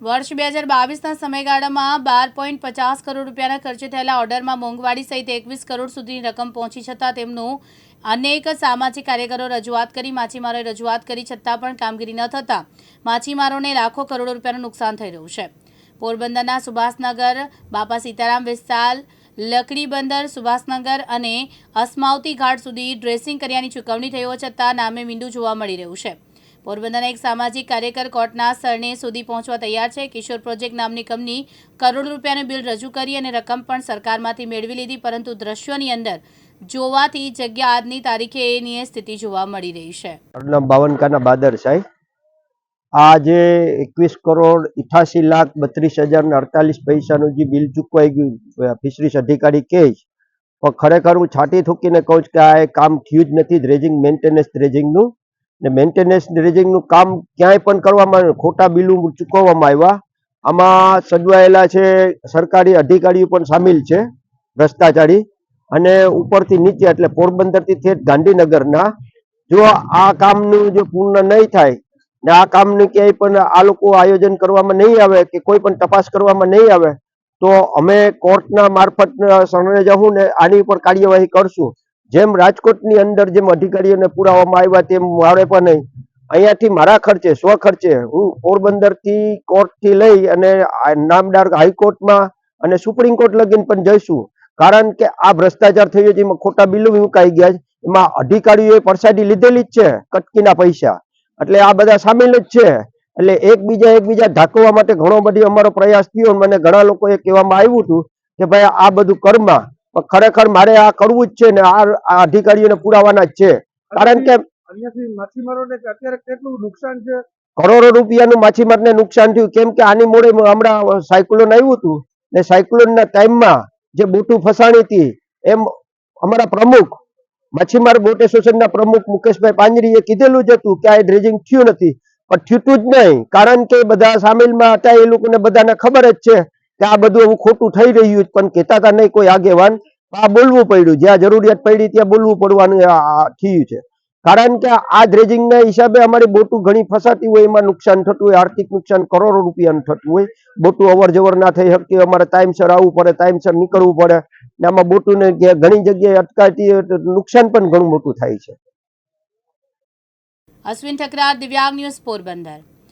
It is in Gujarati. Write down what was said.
વર્ષ બે હજાર બાવીસના સમયગાળામાં બાર પોઈન્ટ પચાસ કરોડ રૂપિયાના ખર્ચે થયેલા ઓર્ડરમાં મોંઘવારી સહિત એકવીસ કરોડ સુધીની રકમ પહોંચી છતાં તેમનું અનેક સામાજિક કાર્યકરો રજૂઆત કરી, માછીમારોએ રજૂઆત કરી છતાં પણ કામગીરી ન થતાં માછીમારોને લાખો કરોડો રૂપિયાનું નુકસાન થઈ રહ્યું છે. પોરબંદરના સુભાષનગર, બાપા સીતારામ વિસ્તાર, લકડી બંદર, સુભાષનગર અને અસ્માવતી ઘાટ સુધી ડ્રેસિંગ કર્યાની ચૂકવણી હોવા છતાં નામે મીંડું જોવા મળી રહ્યું છે. પોરબંદરના એક સામાજિક કાર્યકર કોર્ટના સરને સુધી પહોંચવા તૈયાર છે. કિશોર પ્રોજેક્ટ નામની કંપની કરોડો રૂપિયાનું બિલ રજૂ કરી અને રકમ પણ સરકારમાંથી મેળવી લીધી, પરંતુ દ્રશ્યોની અંદર જોવાથી જગ્યા આજની તારીખે એની સ્થિતિ જોવા મળી રહી છે. બાવનકાના બાદર સાહેબ આ જે એકવીસ કરોડ ઇઠાસી લાખ બત્રીસ હજાર ને અડતાલીસ પૈસાનું જે બિલ ચૂકવાઈ ગયું ફિશરીસ અધિકારી કહે પણ ખરેખર હું છાટી થૂકીને કહું છું કે આ કામ થયું જ નથી, ડ્રેજિંગ મેન્ટેનન્સ ડ્રેજિંગનું. ને મેન્ટેનન્સ ડ્રેજિંગનું કામ ક્યાંય પણ કરવામાં આવ્યું ખોટા બિલો ચૂકવવામાં આવ્યા. આમાં સજવાયેલા છે, સરકારી અધિકારીઓ પણ સામેલ છે, ભ્રષ્ટાચારી. અને ઉપરથી નીચે એટલે પોરબંદરથી થેટ ગાંધીનગરના. જો આ કામનું જો પૂર્ણ નહીં થાય, ને આ કામનું ક્યાંય પણ આ લોકો આયોજન કરવામાં નહીં આવે કે કોઈ પણ તપાસ કરવામાં નહીં આવે, તો અમે કોર્ટના મારફત શરણે જવું ને આની ઉપર કાર્યવાહી કરશું. જેમ રાજકોટની અંદર જેમ અધિકારીઓને પુરાવામાં આવ્યા તેમ મારે પણ નહીં. અહીંયાથી મારા ખર્ચે, સ્વ ખર્ચે હું પોરબંદરથી કોર્ટથી લઈ અને નામદાર હાઈકોર્ટમાં અને સુપ્રીમ કોર્ટ લગીને પણ જઈશું. કારણ કે આ ભ્રષ્ટાચાર થયો છે એમાં ખોટા બિલો મુકાઈ ગયા છે. એમાં અધિકારીઓએ પરસાદી લીધેલી જ છે, કટકીના પૈસા. એટલે આ બધા સામેલ જ છે. એટલે એકબીજા એકબીજા ઢાંકવા માટે ઘણો બધી અમારો પ્રયાસ થયો મને ઘણા લોકોએ કહેવામાં આવ્યું હતું કે ભાઈ આ બધું કરમાં પણ ખરેખર મારે આ કરવું જ છે ને આ અધિકારીઓને પુરાવાના જ છે. કારણ કે માછીમારોને અત્યારે કેટલું નુકસાન છે? કરોડો રૂપિયાનું માછીમારને નુકસાન થયું. કેમ કે આની મોડે હમણાં સાયક્લોન આવ્યું હતું ને સાયક્લોનના ટાઈમમાં જે બોટું ફસાણી હતી એમ અમારા પ્રમુખ માછીમાર બોટ એસોસિએશનના પ્રમુખ મુકેશભાઈ પાંજરીએ કીધેલું જ હતું કે આ ડ્રેજિંગ થયું નથી. પણ થયું જ નહીં. કારણ કે બધા સામેલમાં હતા એ લોકોને બધાને ખબર જ છે. કે આ બધું એવું ખોટું થઈ રહ્યું પણ કહેતા હતા નહીં કોઈ આગેવાન. આ બોલવું પડ્યું, જ્યાં જરૂરિયાત પડી ત્યાં બોલવું પડવાનું થયું છે. કારણ કે આ ડ્રેજિંગના હિસાબે અમારી બોટું ઘણી ફસાતી હોય, એમાં નુકસાન થતું હોય, આર્થિક નુકસાન કરોડો રૂપિયાનું થતું હોય. બોટું અવર જવર ના થઈ શકતી અમારે ટાઈમસર આવવું પડે ટાઈમસર નીકળવું પડે, ને આમાં બોટુને ઘણી જગ્યાએ અટકાતી નુકસાન પણ ઘણું મોટું થાય છે. અશ્વિન ઠકરા દિવ્યાંગ ન્યૂઝ પોરબંદર.